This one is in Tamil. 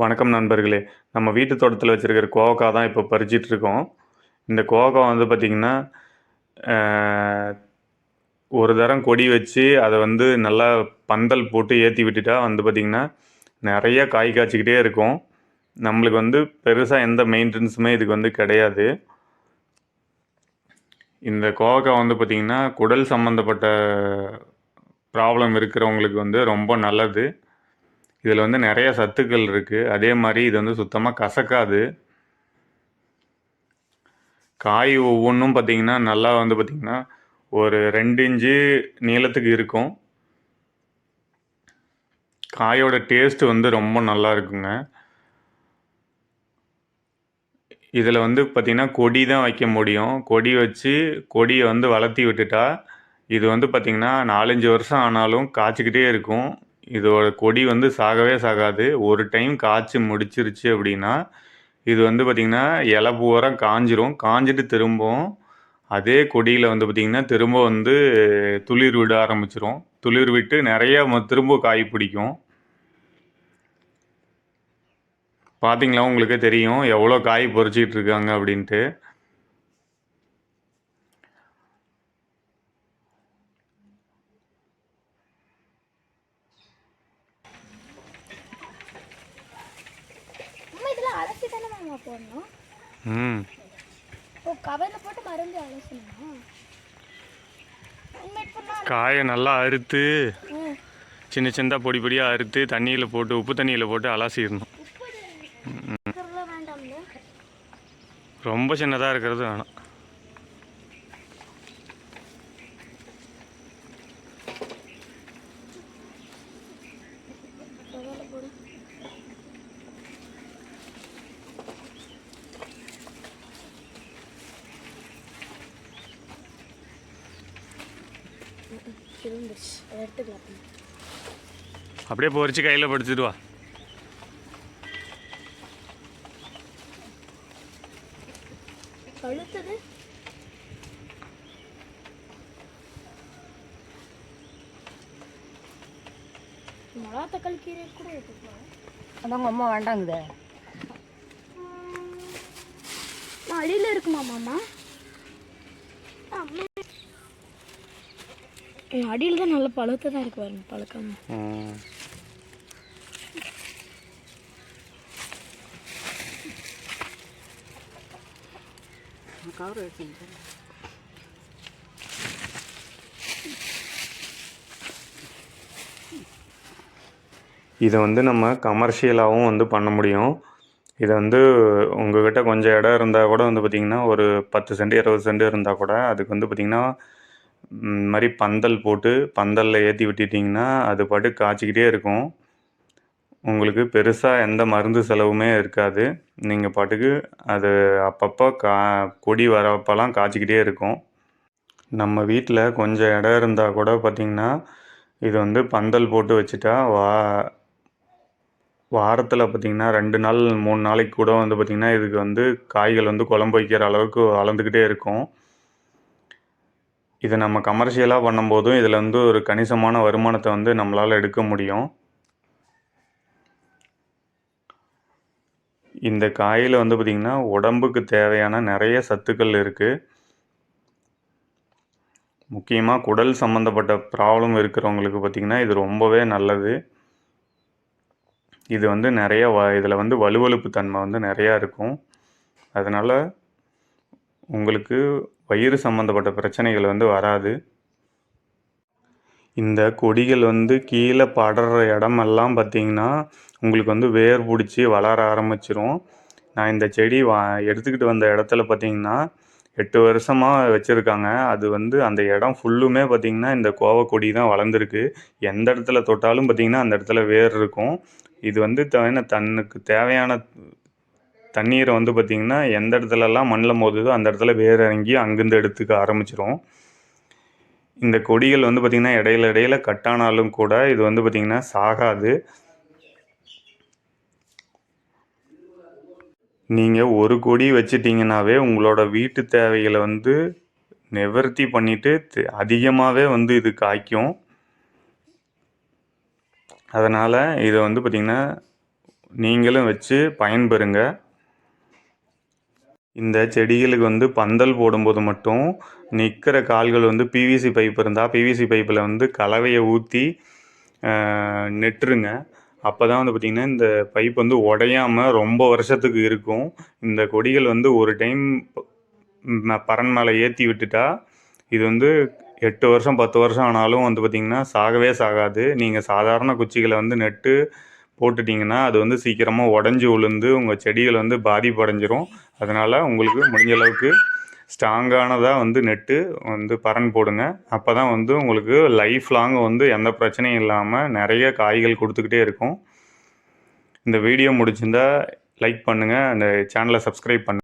வணக்கம் நண்பர்களே. நம்ம வீட்டு தோட்டத்தில் வச்சுருக்கிற கோவக்காய் தான் இப்போ பறிச்சிட்ருக்கோம். இந்த கோவக்காய் வந்து பார்த்திங்கன்னா ஒரு தரம் கொடி வச்சு அதை வந்து நல்லா பந்தல் போட்டு ஏற்றி விட்டுட்டா வந்து பார்த்திங்கன்னா நிறைய காய் காய்ச்சிக்கிட்டே இருக்கும். நம்மளுக்கு வந்து பெருசாக எந்த மெயின்டெனன்ஸுமே இதுக்கு வந்து கிடையாது. இந்த கோவக்காய் வந்து பார்த்திங்கன்னா குடல் சம்மந்தப்பட்ட ப்ராப்ளம் இருக்கிறவங்களுக்கு வந்து ரொம்ப நல்லது. இதில் வந்து நிறைய சத்துக்கள் இருக்குது அதே மாதிரி இது வந்து சுத்தமாக கசக்காது. காய் ஒவ்வொன்றும் பார்த்திங்கன்னா நல்லா வந்து பார்த்திங்கன்னா ஒரு ரெண்டு இன்ச்சு நீளத்துக்கு இருக்கும். காயோட டேஸ்ட்டு வந்து ரொம்ப நல்லா இருக்குங்க. இதில் வந்து பார்த்திங்கன்னா கொடி தான் வைக்க முடியும். கொடி வச்சு கொடியை வந்து வளர்த்தி விட்டுட்டா இது வந்து பார்த்திங்கன்னா நாலஞ்சு வருஷம் ஆனாலும் காய்ச்சிக்கிட்டே இருக்கும். இதோட கொடி வந்து சாகவே சாகாது. ஒரு டைம் காய்ச்சி முடிச்சிருச்சு அப்படின்னா இது வந்து பார்த்திங்கன்னா இலை பூரம் காஞ்சிரும். காஞ்சிட்டு திரும்பவும் அதே கொடியில் வந்து பார்த்திங்கன்னா திரும்ப வந்து துளிர் விட ஆரம்பிச்சிரும். துளிர் விட்டு நிறைய திரும்ப காய் பிடிக்கும். பார்த்தீங்களா உங்களுக்கே தெரியும். எவ்வளோ காய் பொறிச்சிக்கிட்டு இருக்காங்க அப்படின்ட்டு அம்மா இதெல்லாம் அலசி தானே மாமா போடணும். ம். ஓ கவரில் போட்டு மருந்து அலசணுமா? காயை நல்லா அறுத்து சின்ன சின்னதாக பொடி பொடியாக அறுத்து தண்ணியில் போட்டு உப்பு தண்ணியில் போட்டு அலசிடணும். ரொம்ப சின்னதாக இருக்கிறது வேணாம் கவரில் போடு இருந்துச்சு அதை எடுத்துக்கலாம் அப்படியே பொறிச்சு கையில் படிச்சுட்டு வா. கழுத்துது? மிளகா தக்காளி கீரை கூட எடுத்துக்கலாம். அதான் உங்கள் அம்மா வேண்டாங்குதே. அடியில் இருக்குமா மாமா? அடியில் தான் நல்ல பழுத்து தான் இருக்கு பாருங்க பழக்கம். கவர் வச்சுங்க இதை வந்து நம்ம கமர்ஷியலாகவும் வந்து பண்ண முடியும். இதை வந்து உங்ககிட்ட கொஞ்சம் இடம் இருந்தால் கூட வந்து பார்த்திங்கன்னா ஒரு பத்து சென்ட் இருபது சென்ட் இருந்தால் கூட அதுக்கு வந்து பார்த்திங்கன்னா இந்த மாதிரி பந்தல் போட்டு பந்தலில் ஏற்றி விட்டுட்டிங்கன்னா அது பாட்டு காய்ச்சிக்கிட்டே இருக்கும். உங்களுக்கு பெருசாக எந்த மருந்து செலவுமே இருக்காது. நீங்கள் பாட்டுக்கு அது அப்பப்போ கா கொடி வரப்பெல்லாம் காய்ச்சிக்கிட்டே இருக்கும். நம்ம வீட்டில் கொஞ்சம் இடம் இருந்தால் கூட பார்த்திங்கன்னா இது வந்து பந்தல் போட்டு வச்சுட்டா வா வாரத்தில் பார்த்திங்கன்னா ரெண்டு நாள் மூணு நாளைக்கு கூட வந்து பார்த்திங்கன்னா இதுக்கு வந்து காய்கள் வந்து குழம்பு வைக்கிற அளவுக்கு வளர்ந்துக்கிட்டே இருக்கும். இதை நம்ம கமர்ஷியலாக பண்ணும்போதும் இதில் வந்து ஒரு கணிசமான வருமானத்தை வந்து நம்மளால் எடுக்க முடியும். இந்த காயில் வந்து பார்த்திங்கன்னா உடம்புக்கு தேவையான நிறைய சத்துக்கள் இருக்குது முக்கியமாக குடல் சம்மந்தப்பட்ட ப்ராப்ளம் இருக்கிறவங்களுக்கு பார்த்திங்கன்னா இது ரொம்பவே நல்லது. இது வந்து நிறைய வ இதில் வந்து வலுவழுப்பு தன்மை வந்து நிறையா இருக்கும். அதனால் உங்களுக்கு வயிறு சம்மந்தப்பட்ட பிரச்சனைகள் வந்து வராது. இந்த கொடிகள் வந்து கீழே படுற இடமெல்லாம் பார்த்திங்கன்னா உங்களுக்கு வந்து வேர் பிடிச்சி வளர ஆரம்பிச்சிரும். நான் இந்த செடி வா எடுத்துக்கிட்டு வந்த இடத்துல பார்த்தீங்கன்னா எட்டு வருஷமாக வச்சுருக்காங்க. அது வந்து அந்த இடம் ஃபுல்லுமே பார்த்திங்கன்னா இந்த கோவக்கொடி தான் வளர்ந்துருக்கு. எந்த இடத்துல தொட்டாலும் பார்த்திங்கன்னா அந்த இடத்துல வேர் இருக்கும். இது வந்து என்ன தன்னுக்கு தேவையான தண்ணீரை வந்து பார்த்திங்கன்னா எந்த இடத்துலலாம் மண்ணில் மோதுதோ அந்த இடத்துல வேர் இறங்கி அங்கேருந்து எடுத்துக்க ஆரம்பிச்சிரும். இந்த கொடிகள் வந்து பார்த்திங்கன்னா இடையில இடையில கட்டானாலும் கூட இது வந்து பார்த்திங்கன்னா சாகாது. நீங்கள் ஒரு கொடி வச்சிட்டிங்கனாவே உங்களோட வீட்டு தேவைகளை வந்து நிவர்த்தி பண்ணிவிட்டு அதிகமாகவே வந்து இது காய்க்கும். அதனால் இதை வந்து பார்த்திங்கன்னா நீங்களும் வச்சு பயன்பெறுங்க. இந்த செடிகளுக்கு வந்து பந்தல் போடும்போது மட்டும் நிற்கிற கால்கள் வந்து பிவிசி பைப் இருந்தால் பிவிசி பைப்பில் வந்து கலவையை ஊற்றி நெட்டுருங்க. அப்போ தான் வந்து பார்த்திங்கன்னா இந்த பைப் வந்து உடையாம ரொம்ப வருஷத்துக்கு இருக்கும். இந்த கொடிகள் வந்து ஒரு டைம் பறன் மேலே ஏற்றி விட்டுட்டா இது வந்து எட்டு வருஷம் பத்து வருஷம் ஆனாலும் வந்து பார்த்திங்கன்னா சாகவே சாகாது. நீங்கள் சாதாரண குச்சிகளை வந்து நெட்டு போட்டுட்டிங்கன்னா அது வந்து சீக்கிரமாக உடஞ்சி விழுந்து உங்கள் செடிகள் வந்து பாதிப்படைஞ்சிரும். அதனால் உங்களுக்கு முடிஞ்ச அளவுக்கு ஸ்ட்ராங்கானதாக வந்து நெட்டு வந்து பரன் போடுங்க. அப்போ தான் வந்து உங்களுக்கு லைஃப் லாங் வந்து எந்த பிரச்சனையும் இல்லாமல் நிறைய காய்கள் கொடுத்துக்கிட்டே இருக்கும். இந்த வீடியோ முடிச்சிருந்தா லைக் பண்ணுங்கள் அந்த சேனலை சப்ஸ்கிரைப் பண்ணுங்கள்